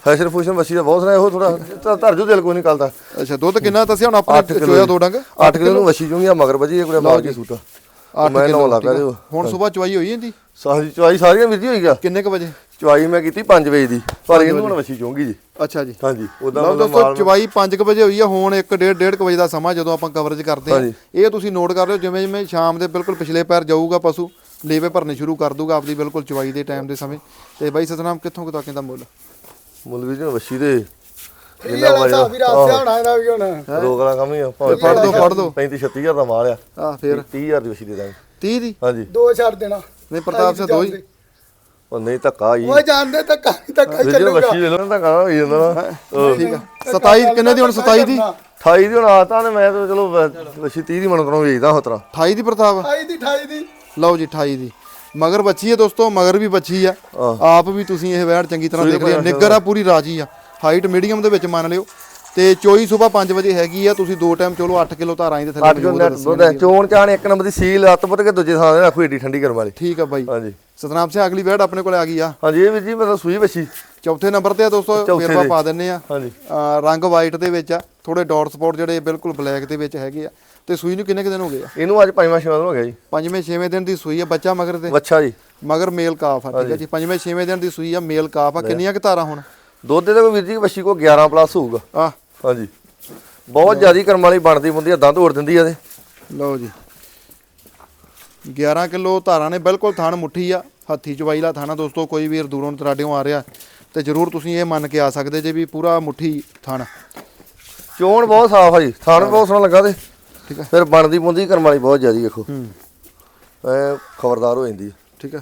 [SPEAKER 2] ਫੈਸ਼ਨ ਫੂਸ਼ਨ ਵਸ਼ੀ ਦਾ ਬਹੁਤ ਸੁਣਾ ਇਹੋ ਥੋੜਾ ਧਰ ਜੋ ਦਿਲ ਕੋਈ ਨਹੀਂ ਕੱਲਦਾ
[SPEAKER 1] ਅੱਛਾ ਦੁੱਧ ਕਿੰਨਾ ਦੱਸਿਆ ਹੁਣ ਆਪਣੇ ਚੋਇਆ ਦੋ ਡੰਗ?
[SPEAKER 2] 8 ਕਿਲੋ ਨੂੰ ਵਸ਼ੀ ਚੋਂਗੀ ਆ ਮਗਰ ਵਜੀ ਇਹ ਕੋਈ ਮਾਰ ਕੇ ਸੂਟਾ। ਮੈਂ ਨੌ ਲਾ ਤੇ
[SPEAKER 1] ਹੁਣ ਸਵੇਰ ਚਵਾਈ ਹੋਈ ਜਾਂਦੀ
[SPEAKER 2] ਸਾਰੀ ਚਵਾਈ ਸਾਰੀਆਂ ਵੀਰ ਜੀ ਹੋਈ ਗਿਆ
[SPEAKER 1] ਕਿੰਨੇ ਕ ਵਜੇ?
[SPEAKER 2] ਚਵਾਈ ਮੈਂ ਕੀਤੀ 5 ਵਜੇ ਦੀ ਪਰ ਇਹਨੂੰ ਹੁਣ ਵਸ਼ੀ ਚੋਂਗੀ ਜੀ।
[SPEAKER 1] ਅੱਛਾ ਜੀ।
[SPEAKER 2] ਹਾਂਜੀ ਉਦਾਂ
[SPEAKER 1] ਲਓ
[SPEAKER 2] ਮਤਲਬ
[SPEAKER 1] ਦੋਸਤੋ ਚਵਾਈ 5 ਵਜੇ ਹੋਈ ਆ ਹੁਣ 1 ਡੇਢ ਡੇਢ ਕੁ ਵਜੇ ਦਾ ਸਮਾਂ ਜਦੋਂ ਆਪਾਂ ਕਵਰੇਜ ਕਰਦੇ ਆ। ਇਹ ਤੁਸੀਂ ਨੋਟ ਕਰ ਲਿਓ ਜਿਵੇਂ ਜਿਵੇਂ ਸ਼ਾਮ ਦੇ ਬਿਲਕੁਲ ਪਿਛਲੇ ਪੈਰ ਜਾਊਗਾ ਪਸ਼ੂ ਲੇਵੇ ਭਰਨੇ ਸ਼ੁਰੂ ਕਰ ਦੂਗਾ ਆਪਦੀ ਬਿਲਕੁਲ ਚਵਾਈ ਦੇ ਟਾਈਮ ਦੇ ਸਮੇਂ। ਤੇ ਬਾਈ ਸਤਨਾਮ ਕਿੱਥੋਂ ਕੁ ਤੱਕ ਇਹਦਾ ਮੁੱਲ?
[SPEAKER 2] ਮੁੱਲ ਵੀ ਜੀ ਵਸ਼ੀ ਦੇ।
[SPEAKER 3] ਇਹ ਵਾਲਾ ਹਿਸਾਬ ਵੀ ਰਾਜ ਸਿਆਂ ਹੋਣਾ ਇਹਦਾ ਵੀ ਹੁਣ।
[SPEAKER 2] ਰੋਗ ਵਾਲਾ ਕੰਮ ਹੀ ਆ। ਭਾਵੇਂ
[SPEAKER 1] ਫੜ ਦੋ ਫੜ ਦੋ।
[SPEAKER 2] 35 36000 ਦਾ ਮਾਲ ਆ।
[SPEAKER 1] ਆ ਫੇਰ?
[SPEAKER 2] 30000 ਦੀ ਵਸ਼ੀ ਦੇ ਦਾਂਗੇ।
[SPEAKER 1] 30 ਦੀ?
[SPEAKER 2] ਹਾਂਜੀ।
[SPEAKER 3] ਦੋ ਛੱਡ ਦੇਣਾ।
[SPEAKER 1] ਨਹੀਂ ਪ੍ਰਤਾਪ ਸਿੰਘ ਦੋ ਹੀ
[SPEAKER 2] ਉਹ ਨਹੀਂ ਧੱਕਾ ਹੀ
[SPEAKER 3] ਉਹ ਜਾਣਦੇ ਧੱਕਾ ਹੀ ਧੱਕਾ ਹੀ
[SPEAKER 2] ਵੀਰ ਜੀ
[SPEAKER 3] ਚੱਲੂਗਾ।
[SPEAKER 2] ਵਸ਼ੀ ਦੇ ਲੋ ਧੱਕਾ ਹੋ ਜਾਂਦਾ ਨਾ।
[SPEAKER 1] ਠੀਕ ਆ। 27 ਕਿੰਨੇ ਦੀ ਹੁਣ 27 ਦੀ?
[SPEAKER 2] 28 ਦੀ ਹੁਣ ਆਤਾ ਨੇ ਮੈਂ ਤਾਂ ਚਲੋ ਵਸ਼ੀ 30 ਦੀ ਮਨ ਕਰੋ ਵੇਚਦਾ ਹੋਤਰਾ
[SPEAKER 1] 28 ਦੀ ਪ੍ਰਤਾਪ?
[SPEAKER 3] 28 ਦੀ 28 ਦੀ।
[SPEAKER 1] ਲਓ ਜੀ 28 ਦੀ। ਮਗਰ ਬੱਚੀ ਹੈ ਦੋਸਤੋ ਮਗਰ ਵੀ ਬੱਚੀ ਆ। ਆਪ ਵੀ ਤੁਸੀਂ ਇਹ ਵੈੜ ਚੰਗੀ ਤਰ੍ਹਾਂ ਦੇਖ ਹੋ ਨਿੱਗਰ ਆ ਪੂਰੀ ਰਾਜੀ ਆ। ਹਾਈਟ ਮੀਡੀਅਮ ਦੇ ਵਿੱਚ ਮੰਨ ਲਿਓ। ਤੇ ਚੋਈ ਸਵੇਰ 5 ਵਜੇ ਹੈਗੀ ਆ। ਤੁਸੀਂ ਦੋ ਟਾਈਮ ਚਲੋ 8 ਕਿਲੋ ਧਾਰਾਂ ਦੇ ਥੱਲੇ
[SPEAKER 2] ਦੁੱਧ ਹੈ। ਚੋਣ ਚਾਣ ਇੱਕ ਨੰਬਰ ਦੀ ਸੀਲ ਹੱਥ ਪੁੱਟ ਕੇ ਦੂਜੇ ਥਾਂ ਦੇ ਰੱਖੋ ਏਡੀ ਠੰਡੀ ਕਰਨ ਵਾਲੀ।
[SPEAKER 1] ਠੀਕ ਆ ਬਾਈ।
[SPEAKER 2] ਹਾਂਜੀ।
[SPEAKER 1] ਸਤਨਾਮ ਸਿੰਘ ਅਗਲੀ ਵੈੜ ਆਪਣੇ ਕੋਲ ਆ ਗਈ ਆ।
[SPEAKER 2] ਹਾਂਜੀ ਇਹ ਵੀਰ ਜੀ ਮਤਲਬ ਸੂਈ ਵਸ਼ੀ
[SPEAKER 1] ਚੌਥੇ ਨੰਬਰ ਤੇ ਆ ਦੋਸਤੋ ਵੇਰਵਾ। ਪਾ ਦਿੰਨੇ ਆ।
[SPEAKER 2] ਹਾਂਜੀ।
[SPEAKER 1] ਰੰਗ ਵਾਈਟ ਦੇ ਵਿੱਚ ਆ। ਥੋੜੇ ਡਾਟ ਸਪੌਟ ਜਿਹੜੇ ਬਿਲਕੁਲ ਬਲੈਕ ਦੇ ਵਿੱਚ ਹੈਗੇ ਆ। ਤੇ ਸੂਈ ਨੂੰ ਕਿੰਨੇ ਕੁ ਦਿਨ ਹੋ ਗਏ ਆ?
[SPEAKER 2] ਇਹਨੂੰ ਅੱਜ ਪੰਜਵਾਂ ਛੇਵਾਂ ਦਿਨ ਹੋ ਗਿਆ ਜੀ।
[SPEAKER 1] ਪੰਜਵੇਂ ਛੇਵੇਂ ਦਿਨ ਦੀ ਸੂਈ ਆ ਬੱਚਾ ਮਗਰ ਦੇ
[SPEAKER 2] ਵੱਛਾ ਜੀ।
[SPEAKER 1] ਮਗਰ ਮੇਲ ਕਾਫ ਆ ਠੀਕ ਆ ਜੀ। ਪੰਜਵੇਂ ਛੇਵੇਂ ਦਿਨ ਦੀ ਸੂਈ ਆ ਮੇਲ ਕਾਫ ਆ। ਕਿੰਨੀਆਂ ਕੁ ਧਾਰਾਂ ਹੁਣ?
[SPEAKER 2] ਦੁੱਧ ਦੇ ਕੋਈ ਵੀਰ ਜੀ ਕੋ 11 ਪਲੱਸ ਹੋਊਗਾ।
[SPEAKER 1] ਆ
[SPEAKER 2] ਹਾਂਜੀ। ਬਹੁਤ ਜ਼ਿਆਦੀ ਕਰਮ ਵਾਲੀ ਬਣਦੀ ਹੁੰਦੀ ਆ ਦੰਦ ਤੋੜ ਦਿੰਦੀ ਆ ਤੇ
[SPEAKER 1] ਲਓ ਜੀ। 11 ਕਿਲੋ ਧਾਰਾਂ ਨੇ ਬਿਲਕੁਲ ਥਣ ਮੁੱਠੀ ਆ ਹੱਥੀ ਚਵਾਈ ਲਾ ਥਾਣਾ ਦੋਸਤੋ ਕੋਈ ਵੀਰ ਦੂਰੋਂ ਤਰਾਡਿਓਂ ਆ ਰਿਹਾ ਤੇ ਜਰੂਰ ਤੁਸੀਂ ਇਹ ਮੰਨ ਕੇ ਆ ਸਕਦੇ ਜੇ ਵੀ ਪੂਰਾ ਮੁੱਠੀ ਥਣ।
[SPEAKER 2] ਚੋਣ ਬਹੁਤ ਸਾਫ਼ ਆ ਜੀ ਥਾਣ ਬਹੁਤ ਸੋਹਣਾ ਲੱਗਾ ਤੇ।
[SPEAKER 1] ਠੀਕ ਆ।
[SPEAKER 2] ਫਿਰ ਬਣਦੀ ਬੁੰਦੀ ਕਰਮ ਵਾਲੀ ਬਹੁਤ ਜ਼ਿਆਦੀ ਵੇਖੋ।
[SPEAKER 1] ਹੂੰ।
[SPEAKER 2] ਐ ਖਬਰਦਾਰ ਹੋ ਜਾਂਦੀ।
[SPEAKER 1] ਠੀਕ ਆ।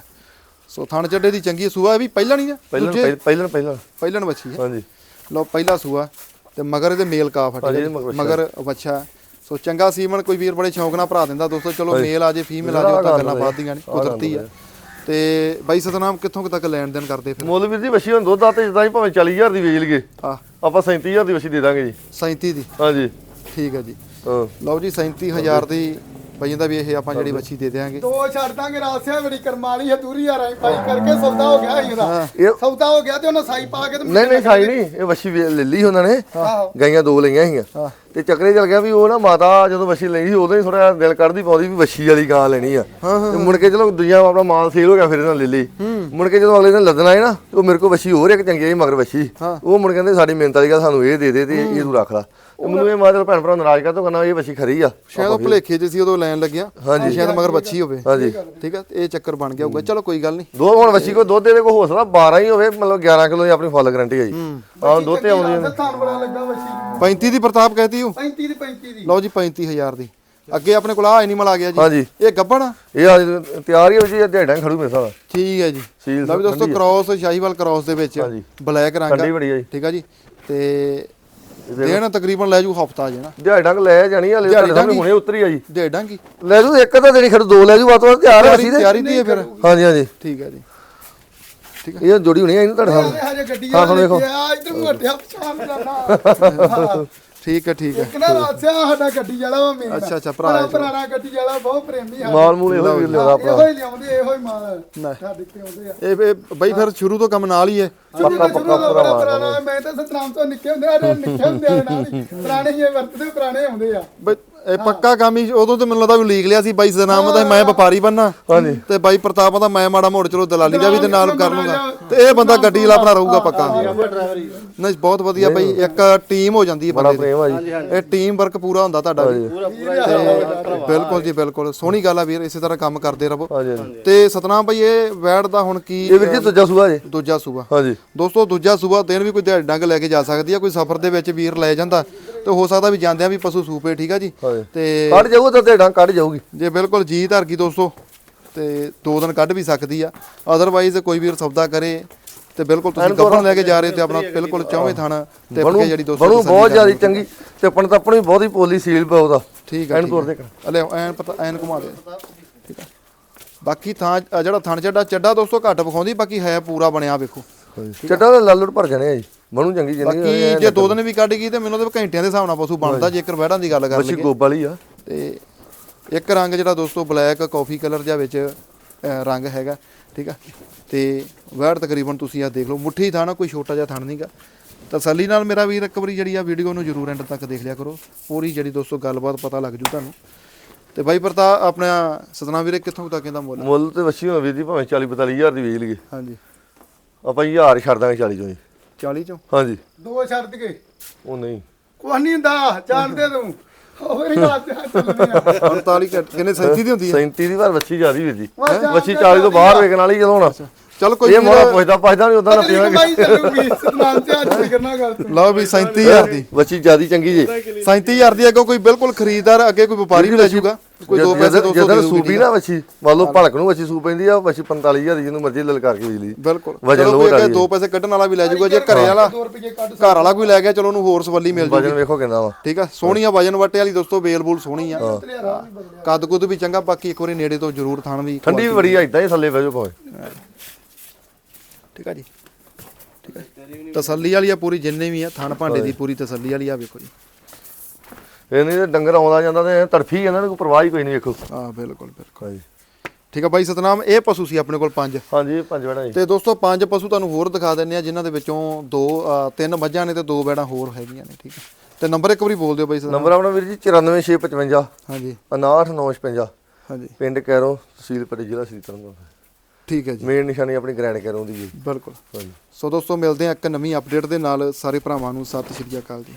[SPEAKER 1] ਸੋ ਥਣ ਚੱਡੇ ਦੀ ਚੰਗੀ ਸੂਆ ਇਹ ਵੀ ਪਹਿਲਾਂ ਨਹੀਂ ਆ?
[SPEAKER 2] ਪਹਿਲਾਂ ਪਹਿਲਾਂ ਪਹਿਲਾਂ।
[SPEAKER 1] ਪਹਿਲਣ ਬੱਚੀ ਆ।
[SPEAKER 2] ਹਾਂਜੀ।
[SPEAKER 1] ਲਓ ਪਹਿਲਾ ਸੂਆ ਤੇ ਮਗਰ ਇਹਦੇ ਮੇਲ ਕਾਫ
[SPEAKER 2] ਇਹਦੇ ਮਗਰ
[SPEAKER 1] ਬੱਚਾ। ਸੋ ਚੰਗਾ ਸੀਮਨ ਕੋਈ ਵੀਰ ਬੜੇ ਸ਼ੌਂਕ ਨਾਲ ਭਰਾ ਦਿੰਦਾ ਦੋਸਤੋ ਚਲੋ ਮੇਲ ਆ ਜੇ ਫੀਮੇਲ ਆ ਜੇ ਉਹ ਤਾਂ ਗੱਲਾਂ ਬਾਦੀਆਂ ਨੇ ਕੁਦਰਤੀ ਆ। ਤੇ ਬਾਈ ਸਤਨਾਮ ਕਿੱਥੋਂ ਤੱਕ ਲੈਣ ਦੇਣ ਕਰਦੇ ਫਿਰ?
[SPEAKER 2] ਮੁੱਲ ਵੀਰ ਜੀ ਵਸ਼ੀ ਹੁਣ ਦੁੱਧ ਆ ਤੇ ਜਿੱਦਾਂ ਹੀ ਭਾਵੇਂ 40000 ਦੀ ਵੇਚ ਲਈਏ।
[SPEAKER 1] ਆ।
[SPEAKER 2] ਆਪਾਂ 37000 ਦੀ ਵਸ਼ੀ ਦੇ ਦਾਂਗੇ ਜੀ।
[SPEAKER 1] 37 ਦੀ।
[SPEAKER 2] ਹਾਂਜੀ।
[SPEAKER 1] ਠੀਕ ਹੈ ਜੀ।
[SPEAKER 2] ਹਾਂ।
[SPEAKER 1] ਲਓ ਜੀ 37000 ਦੀ ਬਈ ਇਹਦਾ ਵੀ ਇਹ ਆਪਾਂ ਜਿਹੜੀ ਵੱਛੀ ਦੇ ਦੇਾਂਗੇ
[SPEAKER 3] ਦੋ ਛੱਡ ਦਾਂਗੇ ਰਾਸਿਆ ਬੜੀ ਕਰਮਾਲੀ ਹਦੂਰੀ ਆ ਰਾਈ ਪਾਈ ਕਰਕੇ ਸੌਦਾ ਹੋ ਗਿਆ ਸੀ ਉਹਦਾ।
[SPEAKER 2] ਇਹ
[SPEAKER 3] ਸੌਦਾ ਹੋ ਗਿਆ ਤੇ ਉਹਨਾਂ ਸਾਈ ਪਾ ਕੇ ਤੇ
[SPEAKER 2] ਨਹੀਂ ਨਹੀਂ ਖਾਈ ਨਹੀਂ। ਇਹ ਵੱਛੀ ਲੈ ਲਈ ਉਹਨਾਂ ਨੇ। ਗਾਈਆਂ ਦੋ ਲਈਆਂ ਸੀਗੀਆਂ। ਤੇ ਚੱਕਰੇ ਚੱਲ ਗਿਆ ਵੀ ਉਹ ਨਾ ਮਾਤਾ ਜਦੋਂ ਵੱਛੀ ਲਈ ਸੀ ਉਦੋਂ ਹੀ ਥੋੜਾ ਦਿਲ ਕਰਦੀ ਪਾਉਂਦੀ ਵੀ ਵੱਛੀ ਵਾਲੀ ਗਾਂ ਲੈਣੀ ਆ। ਤੇ ਮੁੜ ਕੇ ਚਲੋ ਦੂਜਾ ਆਪਣਾ ਮਾਲ ਸੇਲ ਹੋ ਗਿਆ ਫਿਰ ਇਹਨਾਂ ਲੈ ਲਈ। ਮੁੜ ਕੇ ਜਦੋਂ ਅਗਲੇ ਦਿਨ ਲੱਦਣ ਆਏ ਨਾ ਤੇ ਉਹ ਮੇਰੇ ਕੋਲ ਵੱਛੀ ਹੋਰ ਇੱਕ ਚੰਗੀ ਆਈ ਮਗਰ ਵੱਛੀ। ਉਹ ਮੁੜ ਕਹਿੰਦੇ ਸਾਡੀ ਮਿਹਨਤ ਵਾਲੀ ਗੱਲ ਸਾਨੂੰ ਇਹ ਦੇ ਦੇ ਤੇ ਇਹ ਤੂੰ ਰੱਖ ਲੈ। ਤੇ ਮੈਨੂੰ ਇਹ ਮਾਦਰ ਭੈਣ ਭਰਾ ਨਾਰਾਜ਼ ਕਰ ਤੋਂ ਕਹਿੰਦਾ ਇਹ ਵੱਛੀ ਖਰੀ ਆ।
[SPEAKER 1] ਸ਼ਾਇਦ ਉਹ ਭੁਲੇਖੇ 'ਚ ਸੀ ਉਦੋਂ ਲੈਣ ਲੱਗਿਆ।
[SPEAKER 2] ਹਾਂਜੀ।
[SPEAKER 1] ਸ਼ਾਇਦ ਮਗਰ ਬੱਚੀ ਹੋਵੇ।
[SPEAKER 2] ਹਾਂਜੀ।
[SPEAKER 1] ਠੀਕ ਆ ਇਹ ਚੱਕਰ ਬਣ ਗਿਆ ਹੋਊਗਾ। ਚਲੋ ਕੋਈ ਗੱਲ ਨਹੀਂ।
[SPEAKER 2] ਦੋ ਹੁਣ ਵੱਛੀ ਕੋ ਦੁੱਧ ਦੇ ਕੋ ਹੋ ਸਕਦਾ 12 ਹੀ ਹੋਵੇ ਮਤਲਬ 11 ਕਿਲੋ ਦੀ ਆਪਣੀ ਫੁੱਲ ਗਾਰੰਟੀ ਹੈ ਜੀ। ਹਾਂ। ਦੁੱਧ ਤੇ ਆਉਂਦੀ ਹੈ
[SPEAKER 3] ਥਾਨ ਬੜਾ ਲੱਗਾ ਵਸੀ
[SPEAKER 1] 35 ਦੀ ਪ੍ਰਤਾਪ ਕਹਤੀ ਉਹ?
[SPEAKER 3] 35 ਦੀ 35 ਦੀ।
[SPEAKER 1] ਲਓ ਜੀ 35000 ਦੀ। ਅੱਗੇ ਆਪਣੇ ਕੋਲ ਆ ਐਨੀਮਲ ਆ ਗਿਆ ਜੀ।
[SPEAKER 2] ਹਾਂਜੀ।
[SPEAKER 1] ਇਹ ਗੱਬਣ ਆ?
[SPEAKER 2] ਇਹ ਅੱਜ ਤਿਆਰ ਹੀ ਹੋ ਜੀ ਦਿਹਾੜਾਂ ਖੜੂ ਮੇਰੇ ਸਾਹ
[SPEAKER 1] ਠੀਕ ਹੈ ਜੀ।
[SPEAKER 2] ਸੀਲ
[SPEAKER 1] ਲਓ ਵੀ ਦੋਸਤੋ ਕ੍ਰਾਸ ਸ਼ਾਹੀਵਾਲ ਕ੍ਰਾਸ ਦੇ ਵਿੱਚ। ਬਲੈਕ ਰੰਗ ਆ।
[SPEAKER 2] ਬੜੀ ਹੈ ਜੀ।
[SPEAKER 1] ਠੀਕ ਆ ਜੀ। ਤੇ ਦੇਣ ਤਕਰੀਬਨ ਲੈ ਜੂ ਹਫਤਾ ਜੇ ਨਾ।
[SPEAKER 2] ਕੁ ਲੈ ਜਾਣੀ ਹਲੇ ਤੁਹਾਡੇ ਸਾਹਮਣੇ ਹੁਣੇ ਉਤਰੀ ਆ ਜੀ।
[SPEAKER 1] ਦੇ ਡਾਂਗੀ
[SPEAKER 2] ਲੈ ਜੂ ਇੱਕ ਤਾਂ ਦੇਣੀ ਖੜ ਦੋ ਲੈ ਜੂ ਬਾਤ ਬਾਤ ਤਿਆਰ ਹੈ ਅਸੀਂ
[SPEAKER 1] ਤਿਆਰੀ ਦੀ ਹੈ ਫਿਰ।
[SPEAKER 2] ਹਾਂਜੀ ਹਾਂਜੀ।
[SPEAKER 1] ਠੀਕ ਹੈ ਜੀ।
[SPEAKER 2] ਇਹ ਜੋੜੀ ਹੋਣੀ ਹੈ ਇਹਨੂੰ ਤੁਹਾਡੇ ਸਾਹਮਣੇ ਹਾਂ,
[SPEAKER 3] ਆ
[SPEAKER 2] ਹੁਣ ਵੇਖੋ।
[SPEAKER 3] ਇਧਰ ਮੋਟਿਆ ਪਛਾਣ ਜਾਣਾ
[SPEAKER 1] ਠੀਕ ਹੈ ਠੀਕ ਹੈ।
[SPEAKER 3] ਇੱਕ ਨਾ ਰਾਸਿਆ ਸਾਡਾ ਗੱਡੀ ਵਾਲਾ ਵਾ ਮੇਨ।
[SPEAKER 1] ਅੱਛਾ, ਅੱਛਾ, ਭਰਾ ਹੈ।
[SPEAKER 3] ਪੁਰਾਣਾ ਗੱਡੀ ਵਾਲਾ ਬਹੁਤ ਪ੍ਰੇਮੀ ਆ।
[SPEAKER 2] ਮਾਲ ਮੂਲ ਇਹੋ ਹੀ ਲਿਆਉਂਦਾ
[SPEAKER 3] ਇਹੋ
[SPEAKER 2] ਆਪਣਾ
[SPEAKER 3] ਹੀ ਲਿਆਉਂਦੇ ਇਹੋ ਹੀ ਮਾਲ
[SPEAKER 1] ਨਾ।
[SPEAKER 3] ਸਾਡੇ ਤੇ ਆਉਂਦੇ ਆ।
[SPEAKER 1] ਇਹ ਇਹ ਬਈ ਫਿਰ ਸ਼ੁਰੂ ਤੋਂ ਕੰਮ ਨਾਲ ਹੀ ਹੈ।
[SPEAKER 2] ਪੱਕਾ ਪੱਕਾ
[SPEAKER 3] ਪੁਰਾਣਾ ਮੈਂ ਤਾਂ ਸਤਨਾਮ ਤੋਂ ਨਿੱਕੇ ਹੁੰਦੇ ਆ ਨਿੱਕੇ ਹੁੰਦੇ ਆ ਨਾਲ ਹੀ। ਪੁਰਾਣੇ ਹੀ ਇਹ ਵਰਤਦੇ ਪੁਰਾਣੇ ਆਉਂਦੇ ਆ।
[SPEAKER 1] ਬਈ ਇਹ ਪੱਕਾ ਕੰਮ ਹੀ ਉਦੋਂ ਤੇ ਮੈਨੂੰ ਲੱਗਦਾ ਵੀ ਲੀਕ ਲਿਆ ਸੀ ਬਾਈ ਦਾ ਨਾਮ ਦਾ ਮੈਂ ਵਪਾਰੀ ਬੰਨਾ।
[SPEAKER 2] ਹਾਂਜੀ।
[SPEAKER 1] ਤੇ ਬਾਈ ਪ੍ਰਤਾਪ ਦਾ ਮੈਂ ਮਾੜਾ ਮੋੜ ਚਲੋ ਦਲਾਲੀ ਦਾ ਵੀ ਤੇ ਨਾਲ ਕਰ ਲੂੰਗਾ। ਤੇ ਇਹ ਬੰਦਾ ਗੱਡੀ ਵਾਲਾ ਆਪਣਾ ਰਹੂਗਾ ਪੱਕਾ। ਨਹੀਂ ਬਹੁਤ ਵਧੀਆ ਬਾਈ ਇੱਕ ਟੀਮ ਹੋ ਜਾਂਦੀ ਹੈ
[SPEAKER 2] ਬੜਾ
[SPEAKER 1] ਬੰਦੇ ਦੀ।
[SPEAKER 2] ਪ੍ਰੇਮ ਆ ਜੀ।
[SPEAKER 1] ਇਹ ਟੀਮ ਵਰਕ ਪੂਰਾ ਹੁੰਦਾ ਤੁਹਾਡਾ ਵੀ। ਤੇ ਬਿਲਕੁਲ ਜੀ ਬਿਲਕੁਲ। ਸੋਹਣੀ ਗੱਲ ਆ ਵੀਰ ਇਸੇ ਤਰ੍ਹਾਂ ਕੰਮ ਕਰਦੇ ਰਹੋ। ਤੇ ਸਤਨਾਮ ਭਾਈ ਇਹ ਵੈੜ ਦਾ ਹੁਣ ਕੀ
[SPEAKER 2] ਇਹ ਵੀਰ ਜੀ ਦੂਜਾ ਸੂਆ ਜੀ।
[SPEAKER 1] ਦੂਜਾ ਸੂਬਾ
[SPEAKER 2] ਹਾਂਜੀ।
[SPEAKER 1] ਦੋਸਤੋ ਦੂਜਾ ਸੂਬਾ ਦਿਨ ਵੀ ਕੋਈ ਦਿਹਾੜੀ ਡੰਗ ਲੈ ਕੇ ਜਾ ਸਕਦੀ ਆ ਕੋਈ ਸਫ਼ਰ ਦੇ ਵਿੱਚ ਵੀਰ ਲੈ ਜਾਂਦਾ। ਤੇ ਹੋ ਸਕਦਾ ਵੀ ਜਾਂਦਿਆਂ ਵੀ ਪਸ਼ੂ ਸੂਪੇ ਠੀਕ ਆ ਜੀ? ਤੇ
[SPEAKER 2] ਕੱਢ ਜਾਊਗਾ ਤਾਂ ਦਿਹਾੜਾਂ ਕੱਢ ਜਾਊਗੀ।
[SPEAKER 1] ਜੇ ਬਿਲਕੁਲ ਜੀ ਧਰ ਗਈ ਦੋਸਤੋ ਤੇ ਦੋ ਦਿਨ ਕੱਢ ਵੀ ਸਕਦੀ ਆ। ਅਦਰਵਾਈਜ਼ ਕੋਈ ਵੀਰ ਸੌਦਾ ਕਰੇ ਤੇ ਬਿਲਕੁਲ ਤੁਸੀਂ ਗੱਭਣ ਲੈ ਕੇ ਜਾ ਰਹੇ ਹੋ ਤੇ ਆਪਣਾ ਬਿਲਕੁਲ ਚੌਵੇਂ ਥਾਣਾ ਤੇ
[SPEAKER 2] ਬਣੂ
[SPEAKER 1] ਕੇ ਜਿਹੜੀ ਦੋਸਤੋ
[SPEAKER 2] ਬਣੂ ਬਹੁਤ ਜ਼ਿਆਦਾ ਚੰਗੀ ਤੇ ਆਪਣ ਤਾਂ ਆਪਣੀ ਬਹੁਤੀ ਪੋਲੀ ਸੀਲ ਪਿਆ ਉਹਦਾ।
[SPEAKER 1] ਠੀਕ ਆ
[SPEAKER 2] ਐਨ ਤੋਰ ਦੇ
[SPEAKER 1] ਲੈ ਐਨ ਪਤਾ ਐਨ ਘੁਮਾ ਦੇ ਠੀਕ ਆ ਬਾਕੀ ਥਾਂ ਜਿਹੜਾ ਥਣ ਚੱਡਾ ਚੱਡਾ ਦੋਸਤੋ ਘੱਟ ਵਿਖਾਉਂਦੀ ਬਾਕੀ ਹੈ ਪੂਰਾ ਬਣਿਆ ਵੇਖੋ।
[SPEAKER 2] ਚੱਟਾ ਦਾ ਲਾਲੜ ਭਰ ਜਾਣੇ ਆ ਜੀ। ਬਣੂ ਚੰਗੀ ਜਿੰਨੀ
[SPEAKER 1] ਬਾਕੀ ਜੇ ਦੋ ਦਿਨ ਵੀ ਕੱਢ ਗਈ ਤੇ ਮੈਨੂੰ ਤੇ ਘੰਟਿਆਂ ਦੇ ਹਿਸਾਬ ਨਾਲ ਪਸ਼ੂ ਬਣਦਾ ਜੇਕਰ ਵਹਿੜਾਂ ਦੀ ਗੱਲ ਕਰ
[SPEAKER 2] ਬੱਚੀ
[SPEAKER 1] ਲਈਏ
[SPEAKER 2] ਗੋਬ ਵਾਲੀ ਆ।
[SPEAKER 1] ਤੇ ਇੱਕ ਰੰਗ ਜਿਹੜਾ ਦੋਸਤੋ ਬਲੈਕ ਕਾਫੀ ਕਲਰ ਜਾਂ ਵਿੱਚ ਰੰਗ ਹੈਗਾ ਠੀਕ ਆ? ਤੇ ਵਹਿੜ ਤਕਰੀਬਨ ਤੁਸੀਂ ਆ ਦੇਖ ਲਓ ਮੁੱਠੀ ਥਾਣਾ ਕੋਈ ਛੋਟਾ ਜਿਹਾ ਥਣ ਨਹੀਂਗਾ। ਤਸੱਲੀ ਨਾਲ ਮੇਰਾ ਵੀਰ ਇੱਕ ਵਾਰੀ ਜਿਹੜੀ ਆ ਵੀਡੀਓ ਨੂੰ ਜਰੂਰ ਐਂਡ ਤੱਕ ਦੇਖ ਲਿਆ ਕਰੋ ਪੂਰੀ ਜਿਹੜੀ ਦੋਸਤੋ ਗੱਲਬਾਤ ਪਤਾ ਲੱਗ ਜੂ ਤੁਹਾਨੂੰ। ਤੇ ਬਾਈ ਪ੍ਰਤਾ ਆਪਣਾ ਸਤਨਾਮ ਵੀਰੇ ਕਿੱਥੋਂ ਤੱਕ ਇਹਦਾ ਮੁੱਲ?
[SPEAKER 2] ਮੁੱਲ ਤੇ ਵੱਛੀ ਹੋਵੇ ਦੀ ਭਾਵੇਂ 40 45 ਹਜ਼ਾਰ ਦੀ ਵੇਚ ਲਈਏ।
[SPEAKER 1] ਹਾਂਜੀ।
[SPEAKER 2] ਆਪਾਂ ਹਜ਼ਾਰ ਹੀ ਛੱਡ ਦਾਂਗੇ 40 ਚੋਂ ਜੀ।
[SPEAKER 1] 40 ਚੋਂ।
[SPEAKER 2] ਹਾਂਜੀ।
[SPEAKER 3] ਦੋ ਛੱਡ ਕੇ
[SPEAKER 2] ਉਹ ਨਹੀਂ।
[SPEAKER 3] ਕੁਛ ਨਹੀਂ ਹੁੰਦਾ ਜਾਣਦੇ ਤੂੰ। ਹੋਰ ਹੀ ਰਾਸਿਆ ਚੱਲਦੇ ਆ
[SPEAKER 1] 48 ਘੱਟ- ਕਿੰਨੇ 37 ਦੀ ਹੁੰਦੀ ਹੈ?
[SPEAKER 2] 37 ਦੀ ਵਾਰ ਵੱਛੀ ਜ਼ਿਆਦੀ ਵੀਰ ਜੀ। ਵੱਛੀ
[SPEAKER 3] ਦੇ
[SPEAKER 2] 40 ਤੋਂ। ਬਾਹਰ ਵੇਖਣ ਵਾਲੀ ਜਦੋਂ ਹੁਣ।
[SPEAKER 1] ਚਲ ਕੋਈ
[SPEAKER 2] ਇਹ ਮੋੜਾ ਪੁੱਛਦਾ ਪੁੱਛਦਾ ਨਹੀਂ ਉਦਾਂ ਨਾ
[SPEAKER 3] ਤੂੰ।
[SPEAKER 1] ਲਓ ਵੀ 37000 ਦੀ।
[SPEAKER 2] ਵੱਛੀ ਜ਼ਿਆਦੀ ਚੰਗੀ ਜੀ।
[SPEAKER 1] 37000 ਦੀ ਅੱਗੇ ਕੋਈ ਬਿਲਕੁਲ ਖਰੀਦਦਾਰ ਅੱਗੇ ਕੋਈ ਵਪਾਰੀ ਵੀ ਲੈ ਜਾਊਗਾ। ਕੋਈ ਦੋ ਪੈਸੇ 200
[SPEAKER 2] ਜਦੋਂ
[SPEAKER 1] ਦੇ
[SPEAKER 2] ਸੂਪੀ ਨਾ ਵੱਛੀ ਮੰਨ ਲਓ ਭਲਕ ਨੂੰ ਵੱਛੀ ਸੂਪ ਪੈਂਦੀ ਆ ਵੱਛੀ 45000 ਦੀ ਜਿਹਨੂੰ ਮਰਜ਼ੀ ਲਲਕਾਰ ਕੇ ਵੇਚ ਲਈ।
[SPEAKER 1] ਬਿਲਕੁਲ।
[SPEAKER 2] ਵਜਨ
[SPEAKER 1] ਚਲੋ
[SPEAKER 2] ਲੋਡ ਵਾਲੀ
[SPEAKER 1] ਦੋ ਪੈਸੇ ਕੱਢਣ ਵਾਲਾ ਵੀ ਲੈ ਜਾਊਗਾ ਜੇ ਘਰੇ ਵਾਲਾ
[SPEAKER 3] 2 ਰੁਪਏ ਕੱਢ
[SPEAKER 1] ਘਰ ਵਾਲਾ ਕੋਈ ਲੈ ਗਿਆ ਚਲੋ ਉਹਨੂੰ ਹੋਰ ਸਵੱਲੀ ਮਿਲ
[SPEAKER 2] ਵਜਨ
[SPEAKER 1] ਜੂਗੀ।
[SPEAKER 2] ਵੇਖੋ ਕਿੰਨਾ ਵਾ।
[SPEAKER 1] ਠੀਕ ਆ ਸੋਹਣੀ ਆ ਵਜਨ ਵਟੇ ਵਾਲੀ ਦੋਸਤੋ ਬੇਲ ਬੂਲ ਸੋਹਣੀ ਆ।
[SPEAKER 3] ਆ
[SPEAKER 1] ਕੱਦ ਕੁੱਦ ਵੀ ਚੰਗਾ ਬਾਕੀ ਇੱਕ ਵਾਰੀ ਨੇੜੇ ਤੋਂ ਜ਼ਰੂਰ ਥਾਣ ਵੀ
[SPEAKER 2] ਠੰਡੀ ਵੀ ਬੜੀ ਆ ਇਦਾਂ ਹੀ ਥੱਲੇ ਬਹਿ ਜਾਓ ਭਾਵੇਂ।
[SPEAKER 1] ਠੀਕ ਆ ਜੀ। ਠੀਕ ਆ ਜੀ। ਤਸੱਲੀ ਵਾਲੀ ਆ ਪੂਰੀ ਜਿੰਨੇ ਵੀ ਆ ਥਣ ਭਾਂਡੇ ਦੀ ਪੂਰੀ ਤਸੱਲੀ ਵਾਲੀ ਆ ਵੇਖੋ ਜੀ।
[SPEAKER 2] ਇਹ ਨਹੀਂ ਤੇ ਡੰਗਰ ਆਉਂਦਾ ਜਾਂਦਾ ਤੇ ਤੜਫੀ ਨੂੰ ਕੋਈ ਪਰਵਾਹ ਹੀ ਕੋਈ ਨਹੀਂ ਵੇਖੋ।
[SPEAKER 1] ਆ ਬਿਲਕੁਲ ਬਿਲਕੁਲ।
[SPEAKER 2] ਹਾਂਜੀ
[SPEAKER 1] ਠੀਕ ਆ ਬਾਈ ਸਤਨਾਮ ਇਹ ਪਸ਼ੂ ਸੀ ਆਪਣੇ ਕੋਲ ਪੰਜ।
[SPEAKER 2] ਹਾਂਜੀ ਪੰਜ ਬੜਾ ਜੀ।
[SPEAKER 1] ਤੇ ਦੋਸਤੋ ਪੰਜ ਪਸ਼ੂ ਤੁਹਾਨੂੰ ਹੋਰ ਦਿਖਾ ਦਿੰਨੇ ਆ ਜਿਨ੍ਹਾਂ ਦੇ ਵਿੱਚੋਂ ਦੋ ਅ, ਤਿੰਨ ਮੱਝਾਂ ਨੇ ਤੇ ਦੋ ਬੈੜਾਂ ਹੋਰ ਹੈਗੀਆਂ ਨੇ ਠੀਕ ਆ। ਤੇ ਨੰਬਰ ਇੱਕ ਵਾਰੀ ਬੋਲ ਦਿਓ ਬਾਈ ਸਤਨਾਮ।
[SPEAKER 2] ਨੰਬਰ ਆਪਣਾ ਵੀਰ ਜੀ 94655
[SPEAKER 1] ਹਾਂਜੀ।
[SPEAKER 2] 59956
[SPEAKER 1] ਹਾਂਜੀ।
[SPEAKER 2] ਪਿੰਡ ਕੈਰੋਂ ਤਹਿਸੀਲ ਪਟੇ ਜ਼ਿਲ੍ਹਾ ਸ੍ਰੀ ਤਰਨਤਾਰਨ
[SPEAKER 1] ਠੀਕ ਹੈ ਜੀ।
[SPEAKER 2] ਮੇਨ ਨਿਸ਼ਾਨੀ ਆਪਣੀ ਗ੍ਰੈਂਡ ਕੈਰੋਂ ਦੀ ਜੀ।
[SPEAKER 1] ਬਿਲਕੁਲ।
[SPEAKER 2] ਹਾਂਜੀ।
[SPEAKER 1] ਸੋ ਦੋਸਤੋ ਮਿਲਦੇ ਆ ਇੱਕ ਨਵੀਂ ਅਪਡੇਟ ਦੇ ਨਾਲ ਸਾਰੇ ਭਰਾਵਾਂ ਨੂੰ ਸਤਿ ਸ਼੍ਰੀ ਅਕਾਲ ਜੀ।